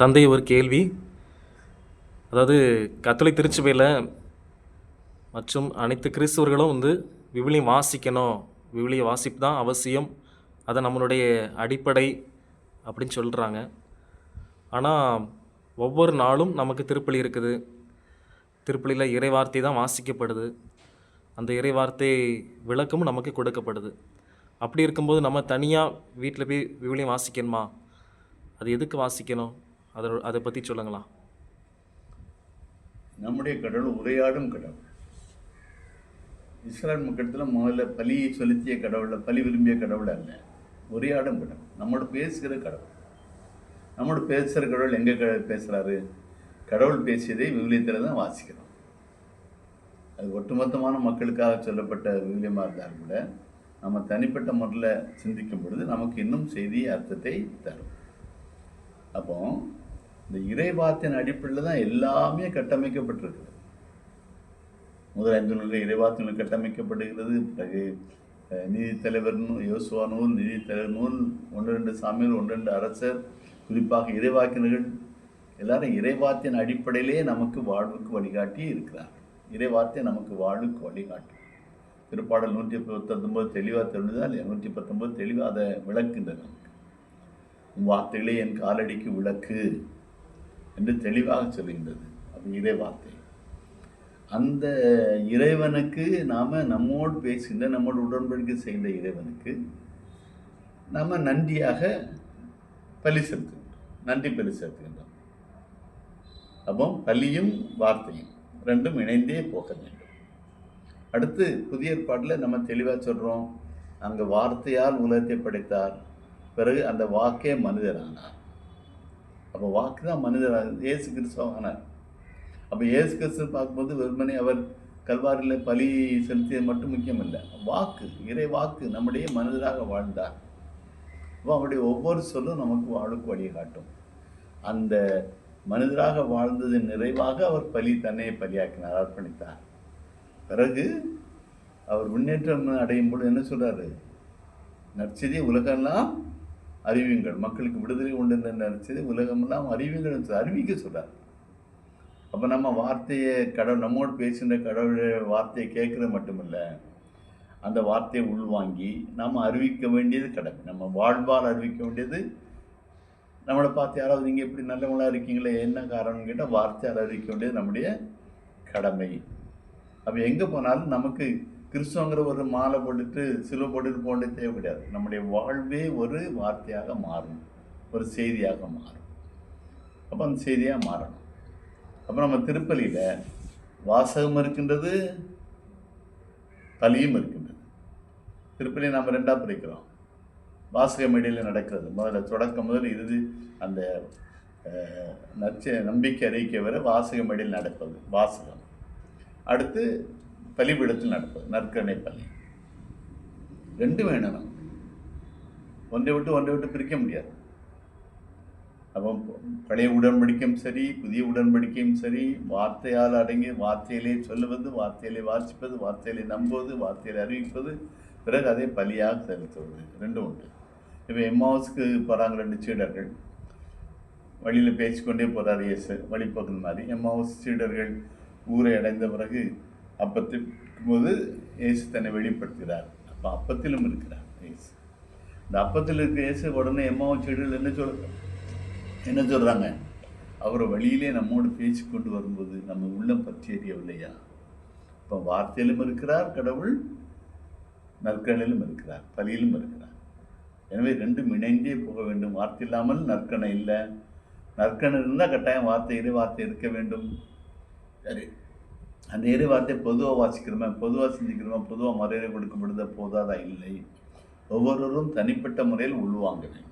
தந்தை ஒரு கேள்வி. அதாவது கத்தோலிக் திருச்சபையில் மற்றும் அனைத்து கிறிஸ்தவர்களும் வந்து விவிலியம் வாசிக்கணும். விவிலிய வாசிப்பு தான் அவசியம். அதை நம்மளுடைய அடிப்படை அப்படின்னு சொல்கிறாங்க ஆனால் ஒவ்வொரு நாளும் நமக்கு திருப்பலி இருக்குது. திருப்பலியில் இறைவார்த்தை தான் வாசிக்கப்படுது. அந்த இறைவார்த்தை விளக்கமும் நமக்கு கொடுக்கப்படுது. அப்படி இருக்கும்போது நம்ம தனியாக வீட்டில் போய் விவிலியம் வாசிக்கணுமா? அது எதுக்கு வாசிக்கணும்? அதை அதை பற்றி சொல்லுங்களா நம்முடைய கடவுள் உரையாடும் கடவுள். இஸ்ரேல் மக்களத்தில் முதல்ல பலியை செலுத்திய கடவுள பலி விரும்பிய கடவுள் அல்ல. உரையாடும் கடவுள். நம்மோட பேசுகிற கடவுள். நம்மோட பேசுகிற கடவுள் எங்கே க பேசுகிறாரு கடவுள் பேசியதை விவிலியத்தில் தான் வாசிக்கிறோம். அது ஒட்டுமொத்தமான மக்களுக்காக சொல்லப்பட்ட விவிலியமாக இருந்தாலும் கூட நம்ம தனிப்பட்ட முறையில் சிந்திக்கும் பொழுது நமக்கு இன்னும் செய்தி அர்த்தத்தை தரும். அப்போ இந்த இறைவாத்தின் அடிப்படையில் தான் எல்லாமே கட்டமைக்கப்பட்டிருக்குது முதல் ஐந்து நூல்கள் இறைவாத்து கட்டமைக்கப்படுகிறது. பிறகு அஹ், நீதித்தலைவர் நூல் யோசுவா நூல் நீதித்தலைவர் நூல் ஒன்று ரெண்டு சாமியார் ஒன்று ரெண்டு அரசர் குறிப்பாக இறைவாக்கினர்கள். எல்லாரும் இறைவாத்தின் அடிப்படையிலே நமக்கு வாழ்வுக்கு வழிகாட்டி இருக்கிறார் இறைவார்த்தை நமக்கு வாழ்வுக்கு வழிகாட்டும். திருப்பாடல் நூற்றி பத்தொன்பது தெளிவாக தெரிஞ்சதால் நூற்றி பத்தொன்பது தெளிவாக அதை விளக்குகின்றன. உன் வார்த்தைகளே என் காலடிக்கு விளக்கு என்று தெளிவாக சொல்கின்றது. அது இறை வார்த்தை. அந்த இறைவனுக்கு நாம் நம்மோடு பேசுகின்ற நம்மோடு உடன்படிக்கை செய்கின்ற இறைவனுக்கு நாம் நன்றியாக பலி செலுத்துகின்றோம். நன்றி பலி செலுத்துகின்றோம். அப்போ பலியும் வார்த்தையும் ரெண்டும் இணைந்தே போக வேண்டும். அடுத்து புதிய ஏற்பாட்டில் நம்ம தெளிவாக சொல்கிறோம். அங்கே வார்த்தையால் உலகத்தை படைத்தார். பிறகு அந்த வாக்கே மனிதரானார். அப்போ வாக்கு தான் மனிதராக இயேசு கிறிஸ்துவானார் அப்போ இயேசு கிறிஸ்து பார்க்கும்போது வெறுமனே அவர் கல்வாரியில் பலி செலுத்தியது மட்டும் முக்கியம் இல்லை வாக்கு இறை வாக்கு நம்முடைய மனிதராக வாழ்ந்தார். அப்போ அவருடைய ஒவ்வொரு சொல்லும் நமக்கு வாழுக்கு வழிகாட்டும் அந்த மனிதராக வாழ்ந்ததின் நிறைவாக அவர் பலி தன்னை பலியாக்கினார் அர்ப்பணித்தார். பிறகு அவர் முன்னேற்றம் அடையும் பொழுது என்ன சொல்கிறார் நற்செய்தி உலகெல்லாம் அறிவியுங்கள் மக்களுக்கு விடுதலை உண்டு என்ற நற்செய்தி உலகமெல்லாம் அறிவியுங்கள் அறிவிக்க சொல்கிறார் அப்போ நம்ம வார்த்தையை கடவுள் நம்மோடு பேசுகின்ற கடவுளுடைய வார்த்தையை கேட்குறது மட்டுமில்ல அந்த வார்த்தையை உள்வாங்கி நாம் அறிவிக்க வேண்டியது கடமை. நம்ம வாழ்வால் அறிவிக்க வேண்டியது நம்மளை பார்த்து யாராவது நீங்கள் எப்படி நல்லவங்களா இருக்கீங்களே என்ன காரணம்னு கேட்டால் வார்த்தையால் அறிவிக்க வேண்டியது நம்முடைய கடமை. அப்போ எங்கே போனாலும் நமக்கு கிறிஸ்துவங்கிற ஒரு மாலை போட்டுட்டு சிலுவை போட்டுட்டு போண்டே தேவை கிடையாது. நம்முடைய வாழ்வே ஒரு வார்த்தையாக மாறும். ஒரு செய்தியாக மாறும். அப்போ அந்த செய்தியாக மாறணும். அப்போ நம்ம திருப்பலியில் வாசகம் இருக்கின்றது தலியும் இருக்கின்றது. திருப்பலி நாம் ரெண்டாக பிரிக்கிறோம். வாசக மேடையில் நடக்கிறது. முதல்ல தொடக்கம் முதல் இறுதி அந்த நச்ச நம்பிக்கை அறிக்கை வரை வாசக மேடையில் நடப்பது வாசகம். அடுத்து பலிபீடத்தில் நடப்பது நற்கருணை பலி ரெண்டும் வேணும் நமக்கு. ஒன்றை விட்டு ஒன்றை விட்டு பிரிக்க முடியாது. அப்போ பழைய உடன்படிக்கையும் சரி புதிய உடன்படிக்கையும் சரி வார்த்தையால் அடங்கி வார்த்தையிலே சொல்லுவது வார்த்தையிலே வாசிப்பது வார்த்தையிலே நம்புவது வார்த்தையில் அறிவிப்பது பிறகு அதை பலியாக செலுத்துவது. ரெண்டும் உண்டு. இப்போ எம்மாவுஸ்க்கு போகிறாங்க ரெண்டு சீடர்கள். வழியில் பேசிக்கொண்டே போகிறார் இயேசு வழிபோக்கல் மாதிரி. எம்மாவுஸ் சீடர்கள் ஊரை அடைந்த பிறகு அப்பத்திற்கும் போது இயேசு தன்னை வெளிப்படுத்துகிறார். அப்போ அப்பத்திலும் இருக்கிறார் இயேசு. இந்த அப்பத்தில் இருக்க இயேசு உடனே எம்மாவும் செடியில் என்ன சொல்ல என்ன சொல்கிறாங்க அவரை வழியிலே நம்மோடு பேச்சு கொண்டு வரும்போது நம்ம உள்ளம் பற்றி எறியவில்லையா இப்போ வார்த்தையிலும் இருக்கிறார் கடவுள் நற்கணையிலும் இருக்கிறார் பலியிலும் இருக்கிறார். எனவே ரெண்டும் இணைந்தே போக வேண்டும். வார்த்தை இல்லாமல் நற்கணை இல்லை. நற்கணை இருந்தால் கட்டாயம் வார்த்தை வார்த்தை இருக்க வேண்டும். சரி. அந்த இறை வார்த்தை பொதுவாக வாசிக்கிறோமா? பொதுவாக சிந்திக்கிறோமா? பொதுவாக மரியாதை கொடுக்கப்படுத? போதாதா? இல்லை. ஒவ்வொருவரும் தனிப்பட்ட முறையில் உள்வாங்க வேண்டும்.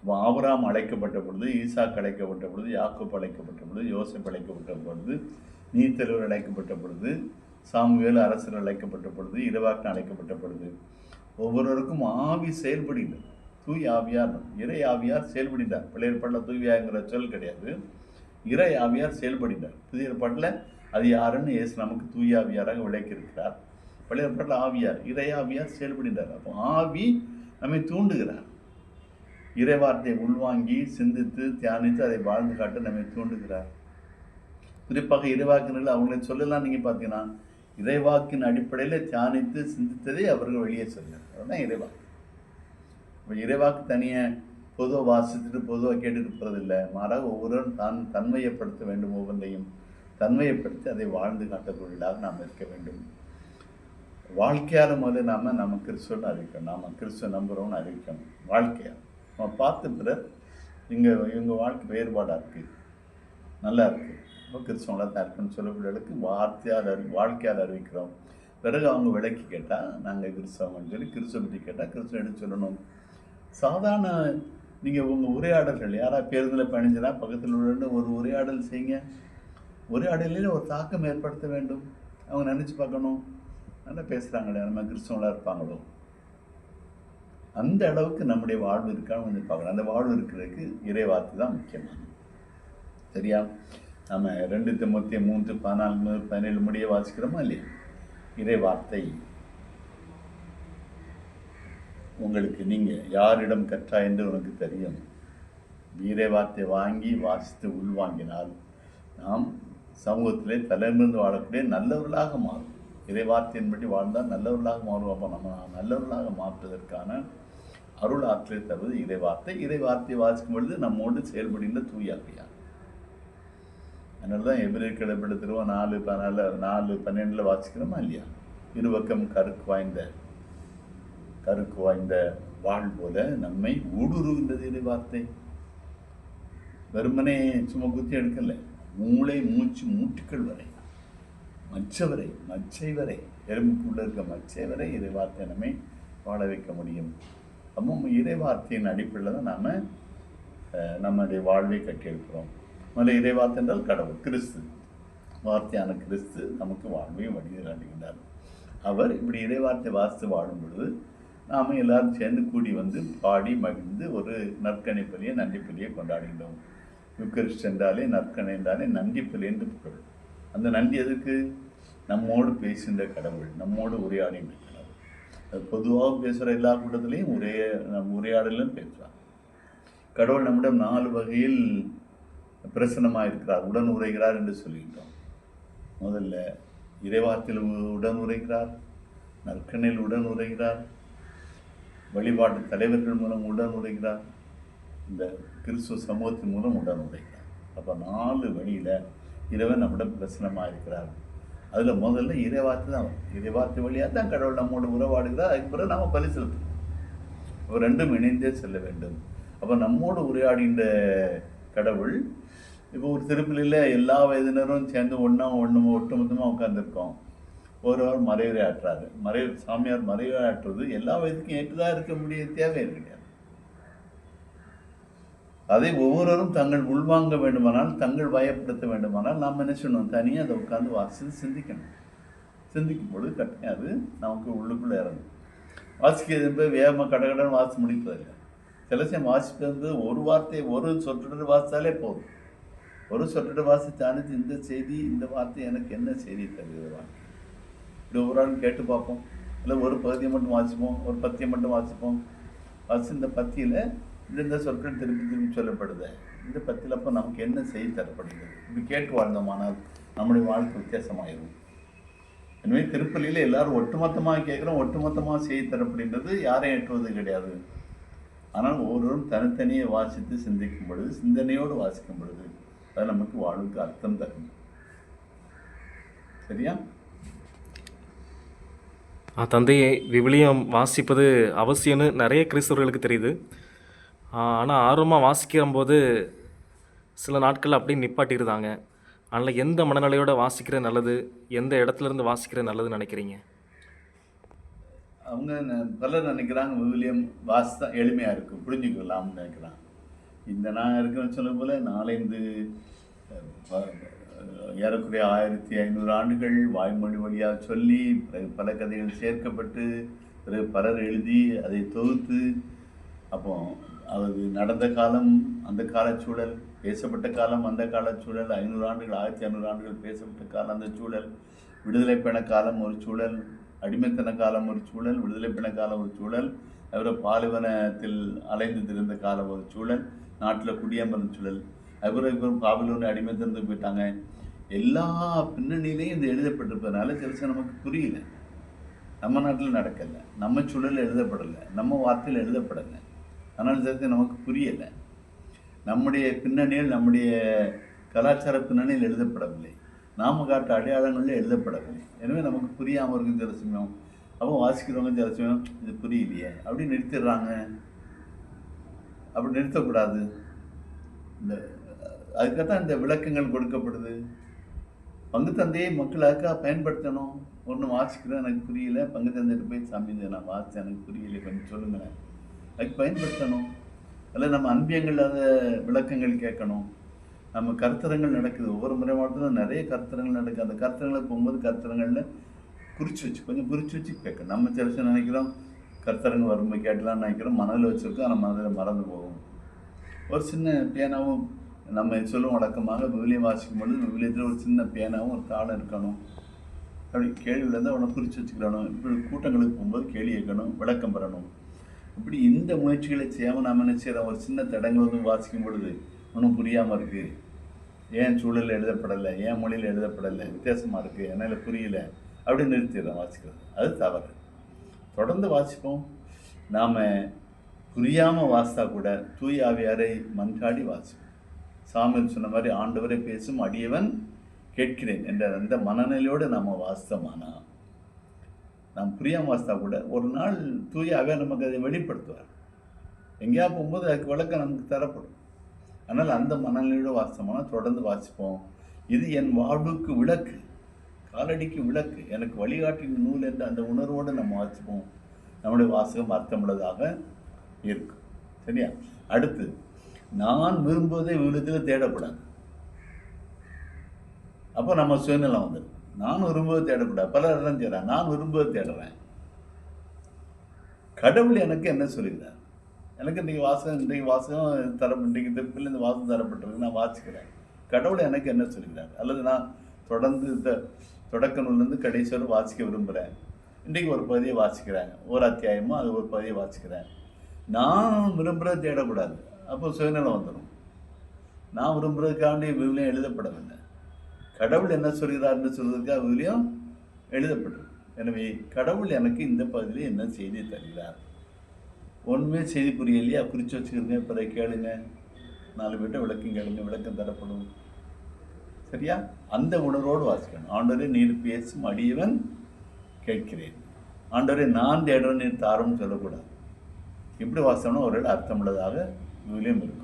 அப்போ அழைக்கப்பட்ட பொழுது ஈசாக் அழைக்கப்பட்ட பொழுது யாக்கோப் அழைக்கப்பட்ட பொழுது யோசப் அழைக்கப்பட்ட பொழுது நீத்தலைவர் அழைக்கப்பட்ட பொழுது சாமுவேல் அரசர் அழைக்கப்பட்ட பொழுது இரவாக்கன் அழைக்கப்பட்ட பொழுது ஒவ்வொருவருக்கும் ஆவி செயல்படுகிறது தூய் ஆவியார் இறை ஆவியார் செயல்படுகிறார் பழைய ஏற்பாட்டில் தூவியாங்கிற சொல் கிடையாது. இறை ஆவியார் செயல்படுகிறார் புதிய ஏற்பாட்டில் அது யாருன்னு இயேசு நமக்கு தூய ஆவியாராக விளக்கியிருக்கிறார். பழைய ஆவியார் இறையாவியார் செயல்படுகிறார் அப்போ ஆவி நம்மை தூண்டுகிறார். இறைவார்த்தையை உள்வாங்கி சிந்தித்து தியானித்து அதை வாழ்ந்து காட்ட நம்மை தூண்டுகிறார். குறிப்பாக இறைவாக்கினர்கள் அவங்களை சொல்லலாம். நீங்கள் பார்த்தீங்கன்னா இறைவாக்கின் அடிப்படையில் தியானித்து சிந்தித்ததை அவர்கள் வெளியே சொல்லுங்கள் அதுதான் இறைவாக்கு. இப்போ இறைவாக்கு தனியாக பொதுவாக வாசித்துட்டு பொதுவாக கேட்டுட்டு போகிறதில்ல மாறாக ஒவ்வொருவரும் தான் தன்மையப்படுத்த வேண்டும் ஒவ்வொன்றையும். தன்மையப்படுத்தி அதை வாழ்ந்து காட்டக்கூடியதாக நாம் இருக்க வேண்டும். வாழ்க்கையால் முதல்ல நாம் நம்ம கிறிஸ்துவன் அறிவிக்கணும். நாம் கிறிஸ்துவ நம்புகிறோம்னு அறிவிக்கணும். வாழ்க்கையாக நம்ம பார்த்து பிறர் இங்கே இவங்க வாழ்க்கை வேறுபாடாக இருக்குது நல்லா இருக்குது இப்போ கிறிஸ்தவங்களாக தான் இருக்குன்னு சொல்லக்கூடியவர்களுக்கு வார்த்தையால் அறி வாழ்க்கையால் அறிவிக்கிறோம். பிறகு அவங்க விளக்கி கேட்டால் நாங்கள் கிறிஸ்தவங்கன்னு சொல்லி கிறிஸ்துவ பற்றி கேட்டால் கிறிஸ்துவ எடுத்து சொல்லணும்? சாதாரண நீங்கள் உங்கள் உரையாடல்கள் யாராவது பேருந்தில் பயணிச்சுனா பக்கத்தில் உள்ள ஒரு உரையாடல் செய்யுங்க. உரையாடலில் ஒரு தாக்கம் ஏற்படுத்த வேண்டும். அவங்க நினச்சி பார்க்கணும். நல்லா பேசுகிறாங்களே நம்ம கிறிஸ்தவங்களாக இருப்பாங்களோ? அந்த அளவுக்கு நம்முடைய வாழ்வு இருக்கான்னு கொஞ்சம் பார்க்கணும். அந்த வாழ்வு இருக்கிறதுக்கு இறைவார்த்தை தான் முக்கியமானது சரியா? நம்ம ரெண்டு தொண்ணூற்றி மூன்று பதினாலு பதினேழு முடிய வாசிக்கிறோமா இல்லையா? இறை வார்த்தை உங்களுக்கு நீங்கள் யாரிடம் கற்றா என்று உனக்கு தெரியும். இறை வார்த்தை வாங்கி வாசித்து உள்வாங்கினால் நாம் சமூகத்திலே தலைமிருந்து வாழக்கூடிய நல்லவர்களாக மாறும். இறை வார்த்தையின்படி வாழ்ந்தால் நல்லவர்களாக மாறுவோம். அப்போ நம்ம நல்லவர்களாக மாற்றுவதற்கான அருள் ஆற்றலை தருவது இறை வார்த்தை இறை வார்த்தையை வாசிக்கும் பொழுது நம்மோடு செயல்படுகின்ற தூயாவியார் அதனால தான் எபிரேர் கிளப்படுத்துருவோம் நாலு பதினாலு நாலு பன்னெண்டில் வாசிக்கிறோமா இல்லையா? இருபக்கம் கருக்கு வாய்ந்த கருக்கு வாய்ந்த வாழ் போல நம்மை ஊடுருகின்றது இறை வார்த்தை வெறுமனே சும்மா குத்தி எடுக்கலை. மூளை மூச்சு மூட்டுக்கள் வரை. மச்சவரை மச்சை வரை எறும்புக்குள்ளே இருக்க மச்சை வரை இறை வார்த்தை நம்மை வாழ வைக்க முடியும். அப்போ இறை வார்த்தையின் அடிப்படையில் தான் நாம் நம்முடைய வாழ்வை கட்டியிருக்கிறோம் முதல்ல இறை வார்த்தை என்றால் கடவுள் கிறிஸ்து. வார்த்தையான கிறிஸ்து நமக்கு வாழ்வையும் வழிநாட்டுகின்றார் அவர் இப்படி இறை வார்த்தை வாசித்து வாழும் பொழுது நாம் எல்லாரும் சேர்ந்து கூடி வந்து பாடி மகிழ்ந்து ஒரு நற்கணிப்பலியை பலியை நன்றி பலியை கொண்டாடுகின்றோம். யுக்கரிஸ்ட் என்றாலே நற்கணை என்றாலே நன்றி பலி புகழ் அந்த நன்றி எதுக்கு நம்மோடு பேசுகின்ற கடவுள் நம்மோடு உரையாடுகின்ற கடவுள். அது பொதுவாக பேசுகிற எல்லா கூட்டத்திலையும் உரைய நம் உரையாடலும் பேசுகிறாங்க கடவுள் நம்மிடம் நாலு வகையில் பிரசனமாக இருக்கிறார். உடன் உரைகிறார் என்று சொல்லிட்டோம். முதல்ல இறைவார்த்தையில் உடன் உரைகிறார் நற்கணையில் உடன் உரைகிறார் வழிபாட்டு தலைவர்கள் மூலம் உடன் உரைகிறார் இந்த கிறிஸ்துவ சமூகத்தின் மூலம் உடன் உரைகிறார் அப்போ நாலு வழியில் இறைவன் நம்மிடம் பிரசனமாக இருக்கிறார் அதில் முதல்ல இறைவார்த்தை தான் வரும். இறைவார்த்தை வழியாக தான் கடவுள் நம்மோடு உறவாடுகிறார் அதுக்கு பிறகு நம்ம பலி செலுத்தணும் இப்போ ரெண்டும் இணைந்தே செல்ல வேண்டும். அப்போ நம்மோடு உரையாடுகின்ற கடவுள் இப்போ ஒரு திருப்பலியில் எல்லா வயதினரும் சேர்ந்து ஒன்றா ஒன்று ஒட்டுமொத்தமாக உட்காந்துருக்கோம் ஒருவர் மறைவுரை ஆற்றுறாரு மறைவு சாமியார் மறைவுரை ஆற்றுறது எல்லா வயதுக்கும் ஏற்றுதான் இருக்க முடிய தேவை கிடையாது அதை ஒவ்வொருவரும் தங்கள் உள்வாங்க வேண்டுமானால் தங்கள் பயப்படுத்த வேண்டுமானால் நாம் என்ன செய்யணும்? தனியாக அதை உட்காந்து வாசித்து சிந்திக்கணும். சிந்திக்கும் பொழுது கட்டாயம் அது நமக்கு உள்ளுக்குள்ளே இறங்கும். வாசிக்கிறது என்பது வேகமாக கடகடன் வாசி முடிப்பதில்லை. சில சமயம் வாசிப்பது வந்து ஒரு வார்த்தை ஒரு சொற்றொடர் வாசித்தாலே போதும். ஒரு சொற்றொடர் வாசித்தானது இந்த செய்தி இந்த வார்த்தை எனக்கு என்ன செய்தி தருகிறது வாழ்க்கை இப்படி ஒரு ஆள் கேட்டு பார்ப்போம். இல்லை ஒரு பகுதியை மட்டும் வாசிப்போம் ஒரு பத்தியை மட்டும் வாசிப்போம். வாசி இந்த பத்தியில் இந்த சொற்கள் திருப்பி திருப்பி சொல்லப்படுது. இந்த பத்திலப்ப அப்போ நமக்கு என்ன செய்தி தரப்படுகிறது? இப்படி கேட்டு வாழ்ந்தோமானால் நம்முடைய வாழ்க்கை வித்தியாசமாயிரும். எனவே திருப்பலியில் எல்லாரும் ஒட்டுமொத்தமாக கேட்குறோம் ஒட்டுமொத்தமாக செய்தி தரப்படுகின்றது யாரையும் ஏற்றுவது கிடையாது. ஆனால் ஒவ்வொருவரும் தனித்தனியே வாசித்து சிந்திக்கும் பொழுது சிந்தனையோடு வாசிக்கும் பொழுது அது நமக்கு வாழ்வுக்கு அர்த்தம் தரும். சரியா? ஆ, விவிலியம் வாசிப்பது அவசியம்னு நிறைய கிறிஸ்தவர்களுக்கு தெரியுது. ஆனால் ஆர்வமாக வாசிக்கும்போது சில நாட்கள் அப்படியே நிப்பாட்டிருந்தாங்க அதனால் எந்த மனநிலையோடு வாசிக்கிறது நல்லது எந்த இடத்துலேருந்து வாசிக்கிற வாசிக்கிறது நல்லதுன்னு நினைக்கிறீங்க? அவங்க பலர் நினைக்கிறாங்க விவிலியம் வாசித்தா எளிமையாக இருக்கும் புரிஞ்சுக்கலாம்னு நினைக்கிறாங்க. இந்த நான் இருக்கிறேன்னு சொல்லும் போல் நாலந்து ஏறக்குறைய ஆயிரத்தி ஐநூறு ஆண்டுகள் வாய்மொழி வழியாக சொல்லி பிறகு பல கதைகள் சேர்க்கப்பட்டு பிறகு பலர் எழுதி அதை தொகுத்து அப்போ அது நடந்த காலம் அந்த காலச்சூழல் பேசப்பட்ட காலம் அந்த காலச்சூழல் ஐநூறு ஆண்டுகள் ஆயிரத்தி ஐநூறு ஆண்டுகள் பேசப்பட்ட காலம் அந்த சூழல் விடுதலை பெண காலம் ஒரு சூழல் அடிமைத்தன காலம் ஒரு சூழல் விடுதலை பெண காலம் ஒரு சூழல் அப்புறம் பாலைவனத்தில் அலைந்து திரிந்த காலம் ஒரு சூழல் நாட்டில் குடியமர்ந்த சூழல். அப்புறம் இப்போ பாபிலோன் திறந்து போயிட்டாங்க. எல்லா பின்னணியிலையும் இது எழுதப்பட்டிருப்பதனால சில நமக்கு புரியல. நம்ம நாட்டில் நடக்கலை. நம்ம சூழலில் எழுதப்படலை. நம்ம வார்த்தையில் எழுதப்படலை. அதனால சில நமக்கு புரியலை. நம்முடைய பின்னணியில் நம்முடைய கலாச்சார பின்னணியில் எழுதப்படவில்லை. நாம காட்ட அடையாளங்களில் எழுதப்படவில்லை. எனவே நமக்கு புரியாமல் இருக்கும் சில சமயம் அப்போ வாசிக்கிறவங்க சில சமயம் இது புரியலையே அப்படி நிறுத்திடுறாங்க. அப்படி நிறுத்தக்கூடாது. இந்த அதுக்காகத்தான் இந்த விளக்கங்கள் கொடுக்கப்படுது. பங்கு தந்தையை மக்களுக்காக பயன்படுத்தணும். ஒன்று வாசிக்கிறேன் எனக்கு புரியல. பங்கு தந்தைட்டு போய் சாமி நான் வாசித்தேன் எனக்கு புரியல கொஞ்சம் சொல்லுங்களேன். அதுக்கு பயன்படுத்தணும். அல்ல நம்ம அன்பியங்களாத விளக்கங்கள் கேட்கணும். நம்ம கருத்தரங்கள் நடக்குது. ஒவ்வொரு முறை மாவட்டத்தில் நிறைய கருத்தரங்கள் நடக்குது. அந்த கருத்தரங்களுக்கு போகும்போது கருத்தரங்களில் குறித்து வச்சு கொஞ்சம் குறித்து வச்சு கேட்கணும். நம்ம சில நினைக்கிறோம் கருத்தரங்கு வரும்போது கேட்கலாம்னு நினைக்கிறோம். மனதில் வச்சுருக்கோம் ஆனால் மனதில் மறந்து போகும். ஒரு சின்ன பேனாவும் நம்ம சொல்லும் வழக்கமாக. விவிலியம் வாசிக்கும் பொழுது விவிலியத்தில் ஒரு சின்ன பேனாவும் ஒரு தாளம் இருக்கணும் அப்படி கேள்வியிலேருந்து அவனை குறித்து வச்சுக்கிறணும். இப்படி கூட்டங்களுக்கு போகும்போது கேள்வி கேட்கணும் விளக்கம் பெறணும். இப்படி இந்த முயற்சிகளை செய்யாமல் நாம் என்ன செய்கிறோம் ஒரு சின்ன தடங்கள் வந்து வாசிக்கும் பொழுது ஒன்றும் புரியாமல் இருக்குது ஏன் சூழலில் எழுதப்படலை? ஏன் மொழியில் எழுதப்படலை? வித்தியாசமாக இருக்குது என்னால் புரியல. அப்படி நிறுத்திடுறோம் வாசிக்கிறது. அது தவறு. தொடர்ந்து வாசிப்போம். நாம் புரியாமல் வாசித்தா கூட தூய் ஆவியாரை மன்றாடி வாசிப்போம். சாமியில் சொன்ன மாதிரி ஆண்டவரை பேசும் அடியவன் கேட்கிறேன் என்ற அந்த மனநிலையோடு நாம் வாசித்தோமானா நாம் புரியாமல் வாசித்தா கூட ஒரு நாள் தூய ஆவியார் நமக்கு அதை வெளிப்படுத்துவார். எங்கேயா போகும்போது அதுக்கு விளக்கம் நமக்கு தரப்படும். அதனால் அந்த மனநிலையோட வாசமான தொடர்ந்து வாசிப்போம். இது என் வாழ்வுக்கு விளக்கு. காலடிக்கு விளக்கு. எனக்கு வழிகாட்டின் நூல் என்ற அந்த உணர்வோடு நம்ம வாசிப்போம். நம்முடைய வாசகம் அர்த்தமுள்ளதாக இருக்கும். சரியா? அடுத்து நான் விரும்புவதை விழுத்தில் தேடக்கூடாது அப்போ நம்ம சுயநலம் வந்துடும். நான் விரும்புவதை தேடக்கூடாது. பலர் தான் செய்கிறான் நான் விரும்புவதை தேடுறேன். கடவுள் எனக்கு என்ன சொல்லுகிறார் எனக்கு இன்றைக்கி வாசகம் இன்றைக்கு வாசகம் தர இன்றைக்கு திருப்பில் இந்த வாசகம் தரப்பட்டிருக்கு. நான் வாசிக்கிறேன். கடவுள் எனக்கு என்ன சொல்லுகிறார் அல்லது நான் தொடர்ந்து இந்த தொடக்க நூல்லேருந்து கடைசி வரை வாசிக்க விரும்புகிறேன் இன்றைக்கு ஒரு பகுதியை வாசிக்கிறேன். ஒரு அத்தியாயமோ அது ஒரு பகுதியை வாசிக்கிறேன். நான் விரும்புகிறத தேடக்கூடாது. அப்போ சுயநலம் வந்துடும் நான் விரும்புகிறதுக்காண்டி விவலையும் எழுதப்படவில்லை. கடவுள் என்ன சொல்கிறார்னு சொல்வதற்காக அதுலேயும் எழுதப்பட்டிருக்கு எனவே கடவுள் எனக்கு இந்த பகுதியில் என்ன செய்தி தருகிறார்? ஒன்றுமே செய்தி புரியலையா? குறித்து வச்சுக்கிறீங்க பிறகு கேளுங்க. நாலு பேர்ட்ட விளக்கம் கேளுங்க விளக்கம் தரப்படும். சரியா? அந்த உணர்வோடு வாசிக்கணும். ஆண்டவரே நீர் பேசும் அடியவன் கேட்கிறேன். ஆண்டவரே நான் தேடுறேன் நீர் தாரும்னு சொல்லக்கூடாது. எப்படி வாசனோ ஒரு அர்த்தமுள்ளதாக இதுலேயும் இருக்கும்.